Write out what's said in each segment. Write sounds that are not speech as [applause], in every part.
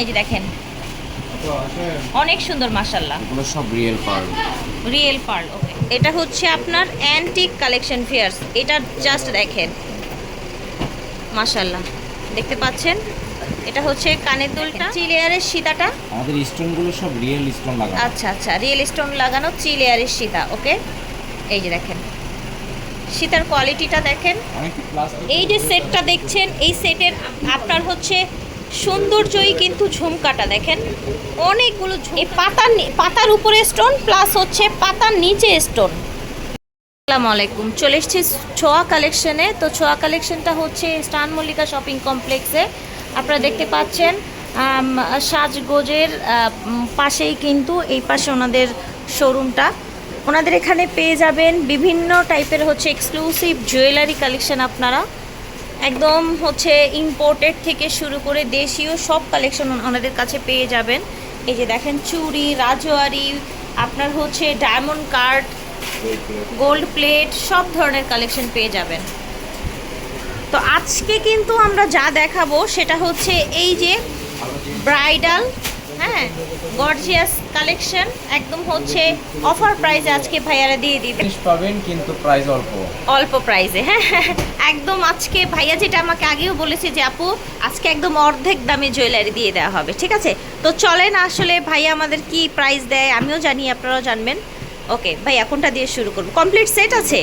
এই যে দেখেন। অনেক সুন্দর মাসাল্লাহ এগুলো সব real pearl real pearl okay এটা হচ্ছে আপনার অ্যান্টিক কালেকশন ফিয়ার্স এটা জাস্ট দেখেন। মাশাল্লাহ দেখতে পাচ্ছেন? এটা হচ্ছে কানের দুলটা। থ্রি লেয়ারের সীতাটা। আমাদের স্টোনগুলো সব রিয়েল স্টোন লাগানো। আচ্ছা আচ্ছা। রিয়েল স্টোন লাগানো থ্রি লেয়ারের সীতা ওকে এই যে দেখেন। সীতার কোয়ালিটিটা দেখেন। এই যে সেটটা দেখছেন এই সেটের আপনার হচ্ছে সৌন্দর্যই কিন্তু ঝুমকাটা দেখেন? অনেকগুলো এই পাতার পাতার উপরে স্টোন প্লাস হচ্ছে পাতার নিচে স্টোন আসসালামু আলাইকুম। চলে এসেছি ছোয়া কালেকশনে তো ছোয়া কালেকশনটা হচ্ছে স্টান মল্লিকা শপিং কমপ্লেক্সে আপনারা দেখতে পাচ্ছেন সাজগোজের পাশেই কিন্তু এই পাশে ওনাদের শোরুমটা ওনাদের এখানে পেয়ে যাবেন বিভিন্ন টাইপের হচ্ছে এক্সক্লুসিভ জুয়েলারি কালেকশন আপনারা। একদম হচ্ছে ইম্পোর্টেড থেকে শুরু করে দেশীয় সব কালেকশন ওনাদের কাছে পেয়ে যাবেন। এই যে দেখেন চুড়ি, রাজোয়ারি, আপনার হচ্ছে ডায়মন্ড কার্ড গোল্ড প্লেট সব ধরনের কালেকশন পেয়ে যাবেন। তো আজকে কিন্তু আমরা যা দেখাবো সেটা হচ্ছে এই যে ব্রাইডাল হ্যাঁ গর্জিয়াস কালেকশন একদম হচ্ছে অফার প্রাইসে আজকে ভাইয়ারা দিয়ে দিবে। জিনিস পাবেন কিন্তু প্রাইস অল্প। অল্প প্রাইসে হ্যাঁ। একদম আজকে ভাইয়া যেটা আমাকে আগেও বলেছে যে আপু আজকে একদম অর্ধেক দামে জুয়েলারি দিয়ে দেওয়া হবে ঠিক আছে? তো চলেন আসলে ভাইয়া আমাদের কি প্রাইস দেয় আমিও জানি আপনারাও জানবেন। ওকে ভাইয়া কোনটা দিয়ে শুরু করব? কমপ্লিট সেট আছে?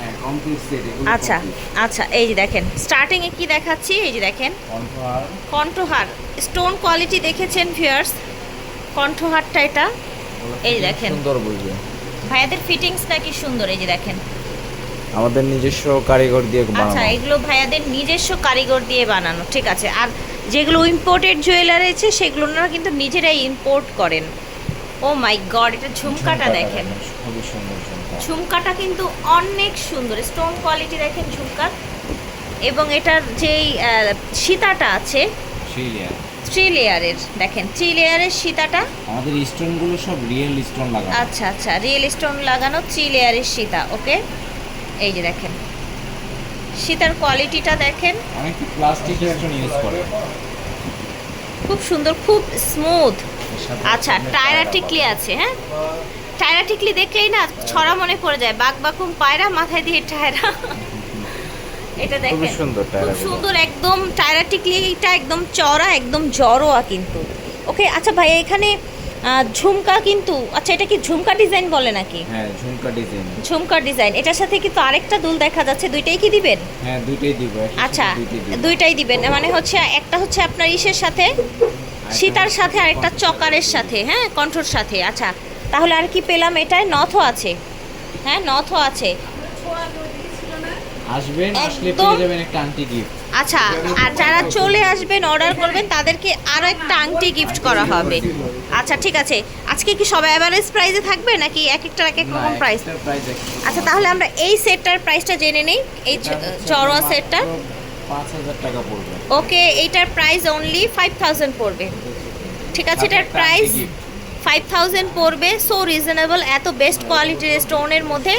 হ্যাঁ আচ্ছা আচ্ছা এই যে দেখেন স্টার্টিংয়ে কি দেখাচ্ছি? এই যে দেখেন। কণ্ঠহার। স্টোন কোয়ালিটি দেখেছেন ভিউয়ার্স কণ্ঠহারটা এটা। এই দেখেন। সুন্দর বলবে ভাইয়াদের ফিটিংস নাকি সুন্দর এই যে দেখেন। আমাদের নিজস্ব কারিগর দিয়ে বানানো। আচ্ছা এগুলো ভাইয়াদের নিজস্ব কারিগর দিয়ে বানানো ঠিক আছে। আর যেগুলো ইম্পোর্টেড জুয়েলারি আছে সেগুলো ওনারা কিন্তু নিজেরাই ইম্পোর্ট করেন। ও মাই গড এটা ঝুমকাটা দেখেন। খুবই সুন্দর ঝুমকা। ঝুমকাটা কিন্তু অনেক সুন্দর। স্টোন কোয়ালিটি দেখেন ঝুমকার এবং এটার যেই সীতাটা আছে থ্রি লেয়ারের দেখেন থ্রি লেয়ারের সীতাটা। আমাদের স্টোনগুলো সব রিয়েল স্টোন লাগানো। আচ্ছা আচ্ছা রিয়েল স্টোন লাগানো থ্রি লেয়ারের সীতা ওকে? এই যে দেখেন সীতার কোয়ালিটিটা দেখেন। অনেক প্লাস্টিক স্টোন ইউজ করে। খুব সুন্দর খুব স্মুথ। আচ্ছা আপনার টায়রা টিকলি আছে হ্যাঁ? টায়রা টিকলি দেখলেই না ছড়া মনে পড়ে যায় বাঘ বাকুম পায়রা মাথায় দিয়ে টায়রা। এটা দেখেন সুন্দর খুব টায়রা সুন্দর একদম টায়রা টিকলিটা একদম চড়া একদম জড়োয়া কিন্তু। ওকে আচ্ছা ভাই এখানে ঝুমকা কিন্তু আচ্ছা এটা কি ঝুমকা ডিজাইন বলে নাকি? হ্যাঁ ঝুমকা ডিজাইন। ঝুমকা ডিজাইন এটার সাথে কিন্তু আরেকটা দুল দেখা যাচ্ছে দুইটাই কি দিবেন? হ্যাঁ দুইটাই দিব আচ্ছা দুইটাই দুইটাই দিবেন মানে হচ্ছে একটা হচ্ছে আপনার ইসের সাথে সীতার সাথে আরেকটা চকারের সাথে হ্যাঁ কণ্ঠর সাথে আচ্ছা। তাহলে আর কি পেলাম এটায় নথও আছে। হ্যাঁ নথও আছে। আসবেন আসলে পেয়ে যাবেন একটা আন্টি গিফট আচ্ছা আর যারা চলে আসবেন অর্ডার করবেন তাদেরকে আরও একটা আংটি গিফট করা হবে। আচ্ছা ঠিক আছে। আজকে কি সব অ্যাভারেজ প্রাইসে থাকবে নাকি এক একটার এক এক রকম প্রাইস আচ্ছা তাহলে আমরা এই সেটটার প্রাইসটা জেনে নেই। এই চ- চড়োয়া সেটটা। টাকা পড়বে। ওকে এইটার প্রাইস অনলি ফাইভ থাউজেন্ড পড়বে। ঠিক আছে এটার প্রাইস ফাইভ থাউজেন্ড পড়বে। সো রিজনেবল এত বেস্ট কোয়ালিটির স্টোনের মধ্যে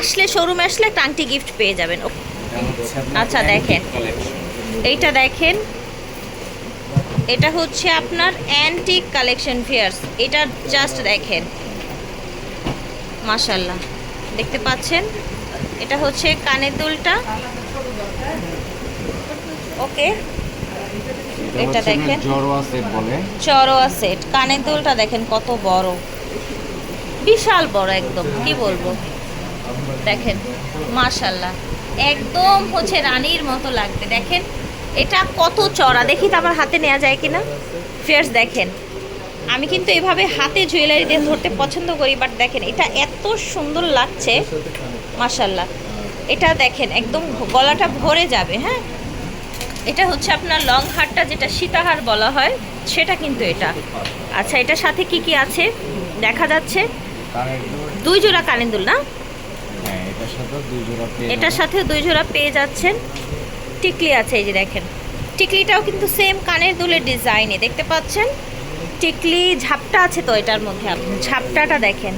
আসলে শোরুমে আসলে একটা আংটি গিফট পেয়ে যাবেন। আচ্ছা, দেখেন। এইটা দেখেন। এটা হচ্ছে আপনার অ্যান্টিক কালেকশন ফিয়ার্স এটা জাস্ট দেখেন। মাশাল্লাহ দেখতে পাচ্ছেন? এটা হচ্ছে কানের দুলটা। ওকে। এটা দেখেন। চড়োয়া সেট কানের দুলটা দেখেন কত বড়। বিশাল বড় একদম কি বলব? দেখেন মাশাল্লাহ একদম হচ্ছে রানীর মতো লাগবে, দেখেন। এটা কত চড়া, দেখি তো আমার হাতে নেওয়া যায় কিনা। ফেয়ার্স, দেখেন। আমি কিন্তু এভাবে হাতে জুয়েলারি দিয়ে ধরতে পছন্দ করি বাট দেখেন, এটা এত সুন্দর লাগছে। মাশাল্লাহ এটা দেখেন, একদম গলাটা ভরে যাবে হ্যাঁ? এটা হচ্ছে আপনার লং হারটা যেটা সীতাহার বলা হয়, সেটা কিন্তু এটা। আচ্ছা এটার সাথে কি কি আছে? দেখা যাচ্ছে। দুই জোড়া কানেন্দুল, না? এটার সাথে দুই জোড়া পেয়ে এটার সাথে দুই জোড়া পেয়ে যাচ্ছেন। টিকলি আছে এই যে দেখেন। টিকলিটাও কিন্তু সেম কানের দুলের ডিজাইনে দেখতে পাচ্ছেন? টিকলি ঝাপটা আছে তো এটার মধ্যে আপনি ঝাপটাটা দেখেন।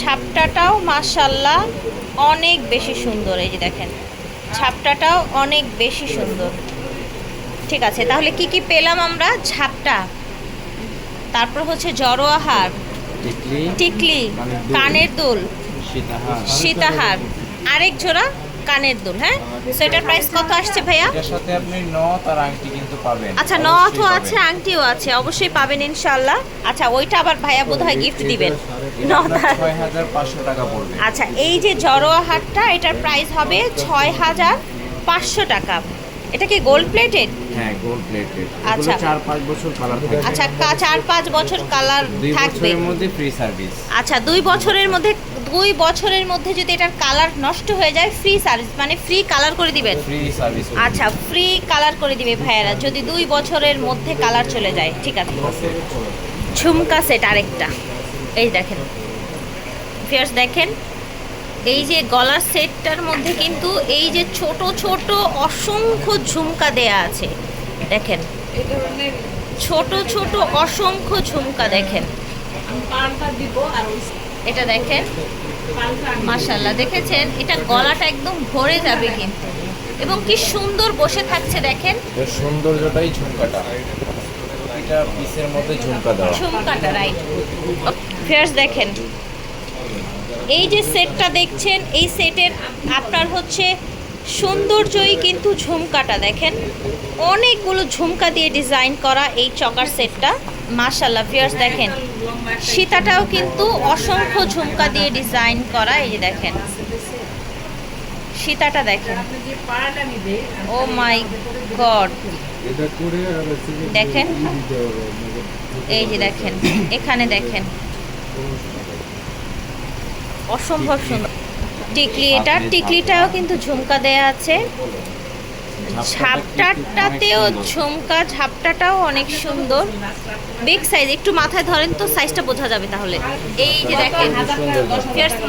ছাপটাটাও মাশাল্লাহ অনেক বেশি সুন্দর এই যে দেখেন। ছাপটাটাও অনেক বেশি সুন্দর। ঠিক আছে তাহলে কি কি পেলাম আমরা? ঝাপটা। তারপর হচ্ছে জড়োয়াহার টিকলি টিকলি কানের দুল। সীতাহার। আরেক জোড়া কানের দুল হ্যাঁ? সেটার প্রাইস কত আসছে ভাইয়া? এটার সাথে আপনি নথ আর আংটি কিন্তু পাবেন। আচ্ছা নথও আছে আংটিও আছে অবশ্যই পাবেন ইনশাল্লাহ আচ্ছা ওইটা আবার ভাইয়া বোধহয় গিফট দিবেন। নথ আপনার আর- ছয় হাজার পাঁচশো টাকা পড়বে। আচ্ছা এই যে জড়োয়া হারটা এটার প্রাইস হবে ছয় হাজার পাঁচশো টাকা। এটা কি গোল্ড প্লেটেড হ্যাঁ গোল্ড প্লেটেড আচ্ছা। এগুলো চার পাঁচ বছর কালার থাকবে। আচ্ছা কা- চার পাঁচ বছর কালার দুই থাকবে। বছরের মধ্যে ফ্রি সার্ভিস আচ্ছা দুই বছরের মধ্যে দুই বছরের মধ্যে যদি এটার কালার নষ্ট হয়ে যায় ফ্রি সার্ভিস মানে ফ্রি কালার করে দিবেন? ফ্রি সার্ভিস আচ্ছা ফ্রি কালার করে দিবে ভাইয়ারা যদি দুই বছরের মধ্যে কালার চলে যায় ঠিক আছে? ঝুমকা সেট আরেকটা। এই দেখেন। ফিয়ার্স দেখেন এই যে গলার সেটটার মধ্যে কিন্তু এই যে ছোট ছোট অসংখ্য ঝুমকা দেয়া আছে। দেখেন ছোট ছোট অসংখ্য ঝুমকা দেখেন। এটা দেখেন। মাশাল্লাহ দেখেছেন? এটা গলাটা একদম ভরে যাবে কিন্তু। এবং কি সুন্দর বসে থাকছে দেখেন? সৌন্দর্যটাই ঝুমকাটা। এটা পিসের মধ্যে ঝুমকা দেওয়া। ঝুমকাটা রাইট ফেয়ার্স দেখেন। এই যে সেটটা দেখছেন এই সেটের আপনার হচ্ছে সৌন্দর্যই কিন্তু ঝুমকাটা দেখেন? অনেকগুলো ঝুমকা দিয়ে ডিজাইন করা এই চকার সেটটা। মাশাল্লাহ ফিয়ার্স দেখেন, সীতাটাও কিন্তু অসংখ্য ঝুমকা দিয়ে ডিজাইন করা, এই যে দেখেন। সীতাটা দেখেন। ও মাই গড দেখেন। এই যে দেখেন, এখানে দেখেন। অসম্ভব সুন্দর। টিকলি এটা টিকলিটাও কিন্তু ঝুমকা দেয়া আছে। ঝাপটাটাতেও ঝুমকা ঝাপটাটাও অনেক সুন্দর। বিগ সাইজ একটু মাথায় ধরেন তো সাইজটা বোঝা যাবে তাহলে। এই যে দেখেন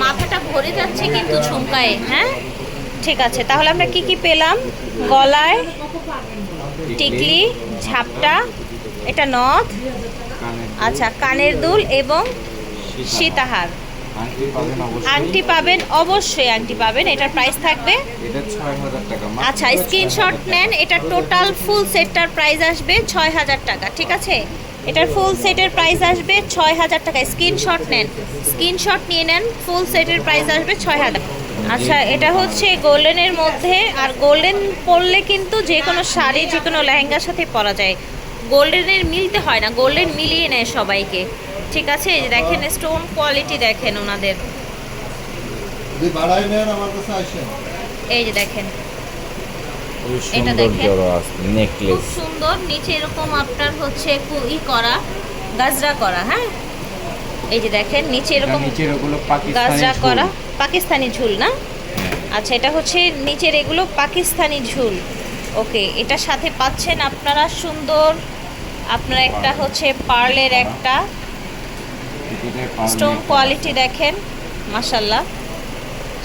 মাথাটা ভরে যাচ্ছে কিন্তু ঝুমকায় হ্যাঁ? ঠিক আছে তাহলে আমরা কি কি পেলাম? গলায় টিকলি ঝাপটা এটা নথ আচ্ছা কানের দুল এবং সীতাহার। আংটি পাবেন অবশ্যই। আংটি পাবেন এটার প্রাইস থাকবে। আচ্ছা স্ক্রিনশট নেন। এটা টোটাল ফুল সেটটার প্রাইস আসবে ছয় হাজার টাকা ঠিক আছে? এটার ফুল সেটের প্রাইস আসবে ছয় হাজার টাকা। স্ক্রিনশট নেন। স্ক্রিনশট নিয়ে নেন। ফুল সেটের প্রাইস আসবে ছয় হাজার আচ্ছা এটা হচ্ছে গোল্ডেনের মধ্যে। আর গোল্ডেন পরলে কিন্তু যে কোনো শাড়ি যে কোনো লেহেঙ্গার সাথে পরা যায়। গোল্ডেনের মিলতে হয় না। গোল্ডেন মিলিয়ে নেয় সবাইকে। ঠিক আছে এই যে দেখেন স্টোন কোয়ালিটি দেখেন ওনাদের। যদি বাড়াই নেন আমার কাছে আসেন এই যে দেখেন। এটা দেখেন। খুব সুন্দর নিচে এরকম আপনার হচ্ছে ই করা গাজরা করা হ্যাঁ? এই যে দেখেন নিচে এরকম ওগুলো পাকিস্তানি গাজরা করা পাকিস্তানি ঝুল না? হ্যাঁ। আচ্ছা এটা হচ্ছে নিচের এগুলো পাকিস্তানি ঝুল। ওকে এটার সাথে পাচ্ছেন আপনারা সুন্দর আপনারা একটা হচ্ছে পার্লের একটা স্টোন কোয়ালিটি দেখেন মাসাল্লাহ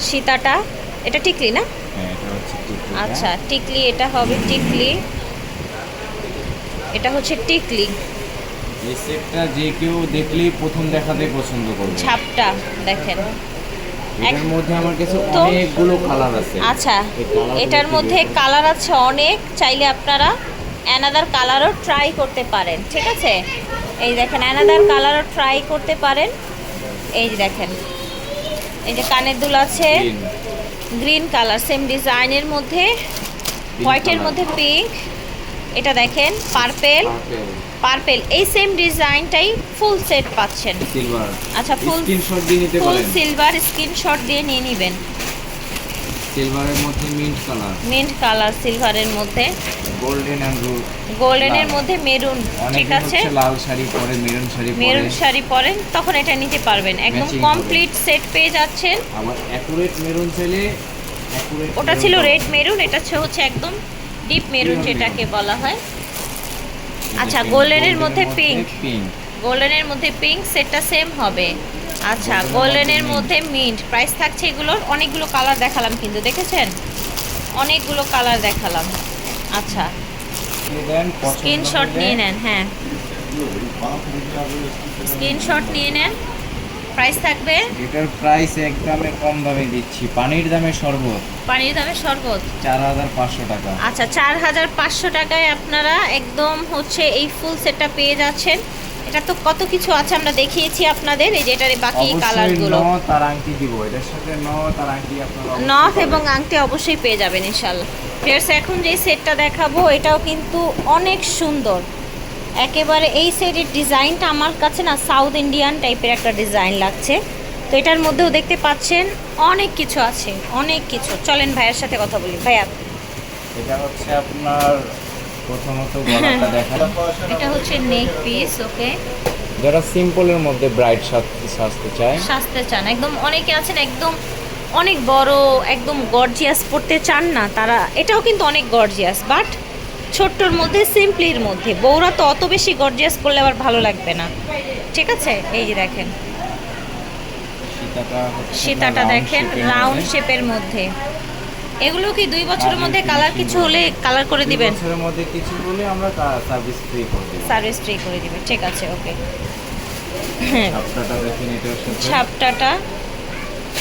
সীতাটা এটা টিকলি না? হ্যাঁ টিকলিটা। আচ্ছা টিকলি এটা হবে টিকলি। এটা হচ্ছে টিকলি। এই সেটটা যে কেউ দেখলেই প্রথম দেখাতে পছন্দ করবে। ছাপটা দেখেন। এটার মধ্যে আমার কাছে অনেকগুলো কালার আছে। আচ্ছা এটার মধ্যে কালার আছে অনেক। চাইলে আপনারা অ্যানাদার কালারও ট্রাই করতে পারেন ঠিক আছে? এই দেখেন অ্যানাদার কালারও ট্রাই করতে পারেন। এই যে দেখেন এই যে কানের দুল আছে। গ্রিন কালার সেম ডিজাইনের মধ্যে হোয়াইটের মধ্যে পিঙ্ক এটা দেখেন পার্পেল পার্পেল এই সেম ডিজাইনটাই ফুল সেট পাচ্ছেন। আচ্ছা ফুল ফুল। সিলভার স্ক্রিনশট দিয়ে নিয়ে নেবেন। সিলভারের মধ্যে মিন্ট কালার মিন্ট কালার সিলভারের মধ্যে। গোল্ডেন রুল গোল্ডেনের। মধ্যে মেরুন ঠিক আছে? লাল শাড়ি পরে মেরুন শাড়ি পরে। মেরুন শাড়ি পরেন তখন এটা নিতে পারবেন। একদম কমপ্লিট সেট পেয়ে যাচ্ছেন। আবার অ্যাকুরেট মেরুন চাইলে ওটা ছিল রেড মেরুন এটা হচ্ছে একদম ডিপ মেরুন যেটাকে বলা হয়। আচ্ছা, golden মধ্যে পিঙ্ক গোল্ডেনের মধ্যে পিঙ্ক সেটটা সেম হবে। আচ্ছা গোল্ডেনের মধ্যে মিন্ট প্রাইস থাকছে এগুলোর অনেকগুলো কালার দেখালাম কিন্তু দেখেছেন? অনেকগুলো কালার দেখালাম। আচ্ছা স্ক্রিনশট নিয়ে নেন হ্যাঁ। স্ক্রিনশট নিয়ে নেন প্রাইস থাকবে? এটার প্রাইস একদমে কম দামে দিচ্ছি পানির দামে শরবত। পানির দামে শরবত? চার হাজার পাঁচশো টাকা। আচ্ছা চার হাজার পাঁচশো টাকায় আপনারা একদম হচ্ছে এই ফুল সেটটা পেয়ে যাচ্ছেন। এটা তো কত কিছু আছে আমরা দেখিয়েছি আপনাদের এই যে এটার বাকি কালারগুলো। ন তার আংটি দিব এটার সাথে ন তার আংটি আপনারা নথ এবং আংটি অবশ্যই পেয়ে যাবেন ইনশাল্লাহ। ফেরস এখন যে সেটটা দেখাবো এটাও কিন্তু অনেক সুন্দর। একেবারে এই সেটের ডিজাইনটা আমার কাছে না সাউথ ইন্ডিয়ান টাইপের একটা ডিজাইন লাগছে। তো এটার মধ্যেও দেখতে পাচ্ছেন অনেক কিছু আছে অনেক কিছু। চলেন ভাইয়ের সাথে কথা বলি। ভাইয়া। এটা হচ্ছে আপনার প্রথমত গলাটা দেখা এটা হচ্ছে নেক পিস ওকে যারা সিম্পলের মধ্যে ব্রাইট সাজতে চায়। সাজতে চান। একদম অনেকে আছেন একদম অনেক বড় একদম গর্জিয়াস পড়তে চান না তারা এটাও কিন্তু অনেক গর্জিয়াস বাট ছোট্টর মধ্যে সিম্পলির মধ্যে। বউরা তো অত বেশি গর্জিয়াস করলে আবার ভালো লাগবে না। ঠিক আছে? এই যে দেখেন। সীতাটা দেখেন রাউন্ড শেপের মধ্যে। এগুলো কি দুই বছরের মধ্যে কালার কিছু হলে কালার করে দিবেন? বছরের মধ্যে কিছু বলে আমরা সার্ভিস ফ্রি করে দেব। সার্ভিস ফ্রি করে দিবেন ঠিক আছে ওকে দেখেন এটার [laughs] ছাপটাটা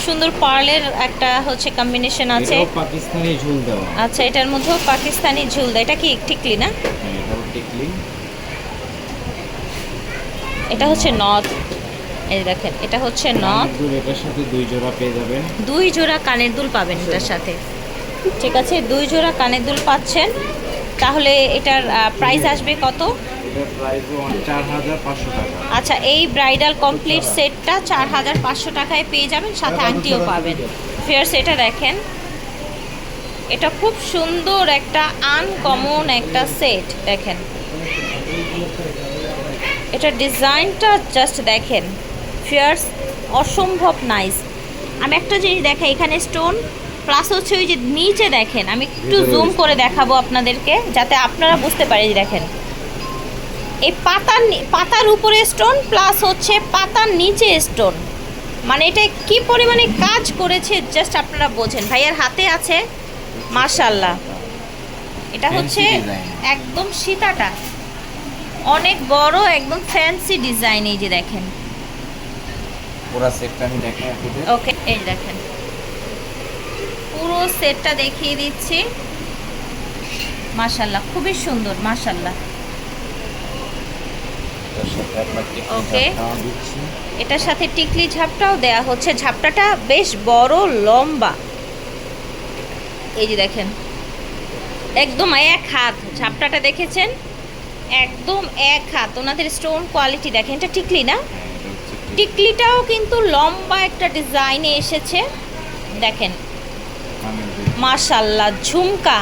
সুন্দর পার্লের একটা হচ্ছে কম্বিনেশন আছে। পাকিস্তানি ঝুল দেওয়া। আচ্ছা এটার মধ্যেও পাকিস্তানি ঝুল দেয় এটা কি ঠিকলি না? হ্যাঁ টিকলি। এটা হচ্ছে নথ এই দেখেন এটা হচ্ছে নথ এটার সাথে দুই জোড়া পেয়ে যাবেন। দুই জোড়া কানের দুল পাবেন এটার সাথে। ঠিক আছে দুই জোড়া কানের দুল পাচ্ছেন। তাহলে এটার প্রাইস আসবে কত? আচ্ছা এই ব্রাইডাল কমপ্লিট সেটটা চার হাজার পাঁচশো টাকায় পেয়ে যাবেন সাথে আংটিও পাবেন। ফেয়ার্স এটা দেখেন। এটা খুব সুন্দর একটা আনকমন একটা সেট দেখেন। এটা ডিজাইনটা জাস্ট দেখেন। ফিয়ার্স অসম্ভব নাইস আমি একটা জিনিস দেখাই এখানে স্টোন প্লাস হচ্ছে ওই যে নিচে দেখেন আমি একটু জুম করে দেখাবো আপনাদেরকে যাতে আপনারা বুঝতে পারেন এই দেখেন। এই পাতার পাতার উপরে স্টোন প্লাস হচ্ছে পাতার নিচে স্টোন মানে এটা কি পরিমাণে কাজ করেছে জাস্ট আপনারা বোঝেন। ভাইয়ার হাতে আছে মাশাল্লাহ এটা হচ্ছে একদম সীতাটা। অনেক বড় একদম ফ্যান্সি ডিজাইন এই যে দেখেন। পুরো সেটটা আমি দেখাই ওকে এই যে দেখেন। পুরো সেটটা দেখিয়ে দিচ্ছি। মাশাল্লাহ খুবই সুন্দর মাশাল্লাহ ঝাপটাও এটার সাথে টিকলি ঝাপটাও দেয়া হচ্ছে। ঝাপটাটা বেশ বড় লম্বা। এই যে দেখেন একদম এক হাত। ঝাপটাটা দেখেছেন? একদম এক হাত। ওনাদের স্টোন কোয়ালিটি দেখেন এটা টিকলি না? হ্যাঁ। টিকলিটাও কিন্তু লম্বা একটা ডিজাইনে এসেছে। দেখেন। মাশাল্লাহ ঝুমকা।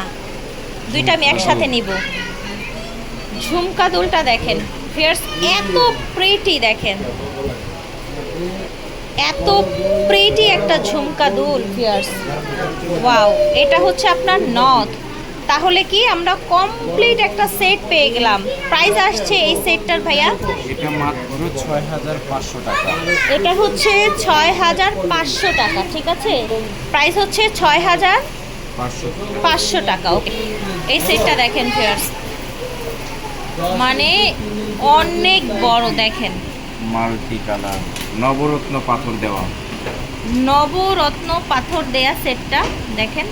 দুইটা আমি একসাথে নিব। ঝুমকা দুলটা দেখেন ফিয়ার্স এত প্রেটি দেখেন। এত প্রেটি একটা ঝুমকা দুল ফিয়ার্স ওয়াও এটা হচ্ছে আপনার নথ। তাহলে কি আমরা কমপ্লিট একটা সেট পেয়ে গেলাম? প্রাইস আসছে এই সেটটার ভাইয়া? এটা মাত্র ছয় হাজার পাঁচশো টাকা। এটা হচ্ছে ছয় হাজার পাঁচশো টাকা ঠিক আছে? প্রাইস হচ্ছে ছয় হাজার পাঁচশো। টাকা ওকে। এই সেটটা দেখেন ফেয়ার্স মানে অনেক বড় দেখেন। মাল্টি কালার নবরত্ন পাথর দেওয়া। নবরত্ন পাথর দেয়া সেটটা দেখেন।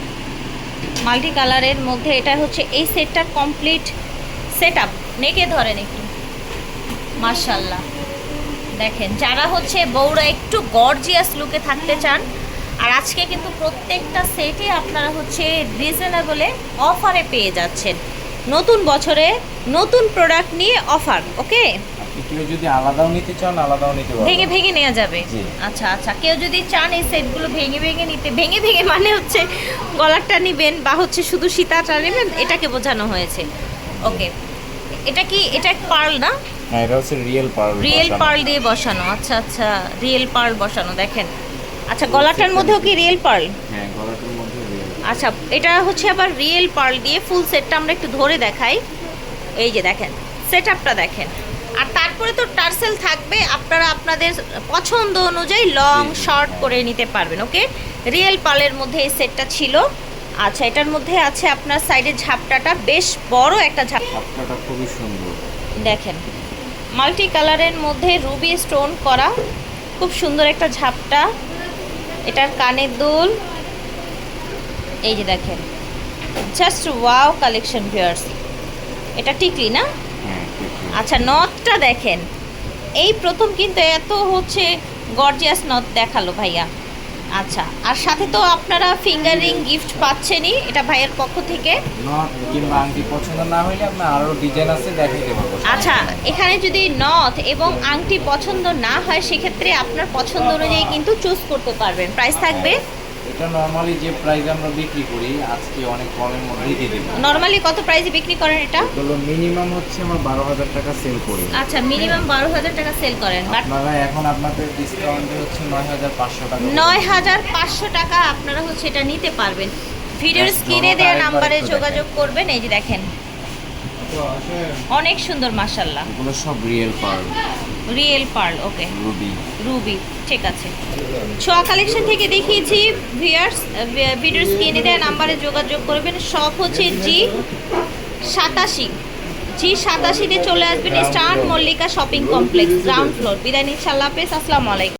মাল্টি কালারের মধ্যে এটা হচ্ছে এই সেটটার কমপ্লিট সেট আপ নেকে ধরেন একটু। মার্শাল্লাহ দেখেন যারা হচ্ছে বউরা একটু গর্জিয়াস লুকে থাকতে চান আর আজকে কিন্তু প্রত্যেকটা সেটে আপনারা হচ্ছে রিজনেবলে অফারে পেয়ে যাচ্ছেন। নতুন বছরে নতুন প্রোডাক্ট নিয়ে অফার ওকে কেউ যদি আলাদাও নিতে চান আলাদাও নিতে পারবেন। ভেঙে ভেঙে নেওয়া যাবে। আচ্ছা আচ্ছা কেউ যদি চান এই সেটগুলো ভেঙে ভেঙে নিতে ভেঙে ভেঙে মানে হচ্ছে গলারটা নেবেন বা হচ্ছে শুধু সীতাটা নেবেন এটাকে বোঝানো হয়েছে। ওকে এটা কি এটা পার্ল না? হ্যাঁ এটা হচ্ছে রিয়েল পার্ল রিয়েল পার্ল দিয়ে বসানো আচ্ছা আচ্ছা রিয়েল পার্ল বসানো দেখেন। আচ্ছা গলাটার মধ্যেও কি রিয়েল পার্ল হ্যাঁ গলাটার মধ্যে আচ্ছা এটা হচ্ছে আবার রিয়েল পার্ল দিয়ে ফুল সেটটা আমরা একটু ধরে দেখাই। এই যে দেখেন সেট আপটা দেখেন। আর তারপরে তো টার্সেল থাকবে আপনারা আপনাদের পছন্দ অনুযায়ী লং শর্ট। করে নিতে পারবেন ওকে রিয়েল পার্লের মধ্যে এই সেটটা ছিল। আচ্ছা এটার মধ্যে আছে আপনার সাইডের ঝাপটাটা বেশ বড় একটা ঝাপ আপনাটা খুবই সুন্দর। দেখেন মাল্টি কালারের মধ্যে রুবি স্টোন করা খুব সুন্দর একটা ঝাপটা। এটার কানের দুল। এই যে দেখেন। জাস্ট ওয়াও কালেকশন ভিউয়ার্স এটা টিকলি না? হ্যাঁ আচ্ছা নথটা দেখেন। এই প্রথম কিন্তু এত হচ্ছে গর্জিয়াস নথ দেখাল ভাইয়া। আচ্ছা আর সাথে তো আপনারা ফিঙ্গার রিং গিফট পাচ্ছেনই এটা ভাইয়ের পক্ষ থেকে। কিংবা আংটি পছন্দ না হইলে আপনার আরও ডিজাইন আছে দেখিয়ে দেব আচ্ছা এখানে যদি নথ এবং আংটি পছন্দ না হয় সেক্ষেত্রে আপনার পছন্দ অনুযায়ী কিন্তু চুজ করতে পারবেন। প্রাইস থাকবে? এটা নর্মালি যে প্রাইস আমরা বিক্রি করি আজকে অনেক কমের মধ্যেই দিয়ে দেবো। নর্মালি কত প্রাইসে বিক্রি করেন এটা? এগুলো মিনিমাম হচ্ছে আমরা বারো হাজার টাকা সেল করি। আচ্ছা মিনিমাম বারো হাজার টাকা সেল করেন বাট আপনারা এখন আপনাদের ডিসকাউন্টে হচ্ছে নয় হাজার পাঁচশো টাকা নয় হাজার পাঁচশো টাকা আপনারা হচ্ছে এটা নিতে পারবেন। ভিডিওর স্ক্রিনে দেওয়া নাম্বারে যোগাযোগ করবেন এই যে দেখেন। অনেক সুন্দর মাসাল্লাহ এগুলো সব real pearl real pearl okay. Ruby. Ruby ঠিক আছে। ছোয়া কালেকশন থেকে দেখিয়েছি ভিয়ার্স ভিডিওর স্ক্রিনে দেওয়া নাম্বারে যোগাযোগ করবেন। সব হচ্ছে জি সাতাশি। জি সাতাশিতে চলে আসবেন star Mallika shopping complex ground floor. বিদায় নিচ্ছি আল্লাহ হাফেজ। আসসালামু আলাইকুম।